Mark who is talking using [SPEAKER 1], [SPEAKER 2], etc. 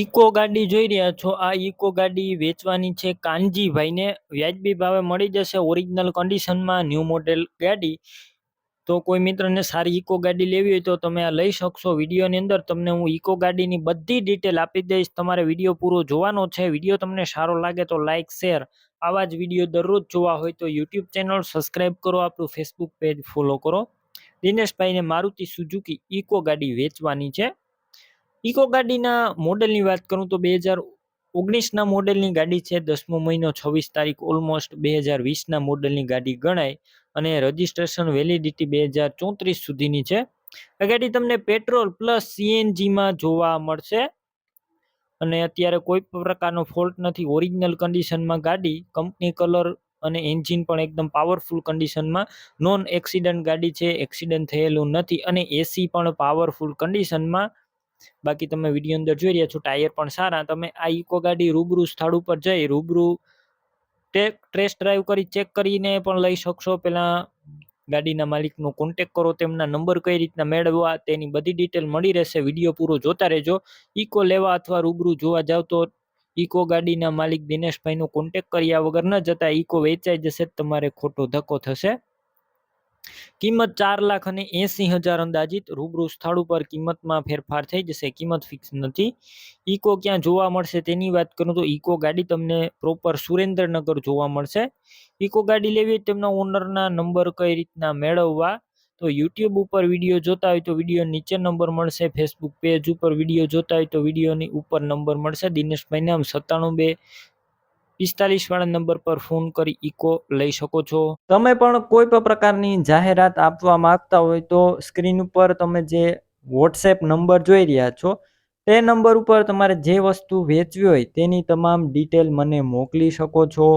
[SPEAKER 1] Eco ગાડી જોઈ રહ્યા છો. આ ઇકો ગાડી વેચવાની છે કાનજીભાઈને. વ્યાજબી ભાવે મળી જશે ઓરિજિનલ કન્ડિશનમાં ન્યૂ મોડેલ ગાડી. તો કોઈ મિત્રને સારી ઇકો ગાડી લેવી હોય તો તમે આ લઈ શકશો. વિડીયોની અંદર તમને હું ઇકો ગાડીની બધી ડિટેલ આપી દઈશ. તમારે વીડિયો પૂરો જોવાનો છે. વીડિયો તમને સારો લાગે તો લાઇક શેર આવા જ વીડિયો દરરોજ જોવા હોય તો યુટ્યુબ ચેનલ સબસ્ક્રાઈબ કરો. આપણું ફેસબુક પેજ ફોલો કરો. દિનેશભાઈને મારુતિ સુઝુકી ઇકો ગાડી વેચવાની છે. ઇકો ગાડીના મોડેલની વાત કરું તો બે હજાર ઓગણીસના મોડેલની ગાડી છે. દસમો મહિનો છવ્વીસ તારીખ ઓલમોસ્ટ બે હજાર વીસના મોડેલની ગાડી ગણાય અને રજિસ્ટ્રેશન વેલિડિટી બે હજાર ચોત્રીસ સુધીની છે. આ ગાડી તમને પેટ્રોલ પ્લસ સીએનજીમાં જોવા મળશે અને અત્યારે કોઈ પ્રકારનો ફોલ્ટ નથી. ઓરિજિનલ કન્ડિશનમાં ગાડી, કંપની કલર અને એન્જિન પણ એકદમ પાવરફુલ કન્ડિશનમાં. નોન એક્સિડન્ટ ગાડી છે, એક્સિડન્ટ થયેલું નથી અને એસી પણ પાવરફુલ કન્ડિશનમાં. બાકી તમે વીડિયો અંદર જોઈ રહ્યા છો, ટાયર પણ સારા. તમે આ ઇકો ગાડી રૂબરૂ સ્થળ ઉપર જઈ રૂબરૂ ટેસ્ટ ડ્રાઈવ કરી ચેક કરીને પણ લઈ શકશો. પહેલાં ગાડીના માલિકનો કોન્ટેક કરો, તેમના નંબર કઈ રીતના મેળવવા, તેની બધી ડિટેલ મળી રહેશે. વીડિયો પૂરો જોતા રહેજો. ઇકો લેવા અથવા રૂબરૂ જોવા જાવ તો ઇકો ગાડીના માલિક દિનેશભાઈનો કોન્ટેક કર્યા વગર ન જતા ઇકો વેચાઈ જશે, તમારે ખોટો ધક્કો થશે. કિંમત ચાર લાખ અને એંસી હજાર અંદાજિત રૂબરૂ સ્થળ ઉપર કિંમતમાં ફેરફાર થઈ જશે. કિંમત ફિક્સ નથી. ઇકો ક્યાં જોવા મળશે તેની વાત કરું તો ઇકો ગાડી તમને પ્રોપર સુરેન્દ્રનગર જોવા મળશે. ઇકો ગાડી લેવી તેમના ઓનરના નંબર કઈ રીતના મેળવવા? તો યુટ્યુબ ઉપર વીડિયો જોતા હોય તો વીડિયો નીચે નંબર મળશે. ફેસબુક પેજ ઉપર વીડિયો જોતા હોય તો વિડીયોની ઉપર નંબર મળશે. દિનેશભાઈ નામ સત્તાણું બે પિસ્તાલીસ વાળા નંબર પર ફોન કરી ઇકો લઈ શકો છો. તમે પણ કોઈ પણ પ્રકારની જાહેરાત આપવા માંગતા હોય તો સ્ક્રીન ઉપર તમે જે વોટ્સએપ નંબર જોઈ રહ્યા છો, તે નંબર ઉપર તમારે જે વસ્તુ વેચવી હોય તેની તમામ ડિટેલ મને મોકલી શકો છો.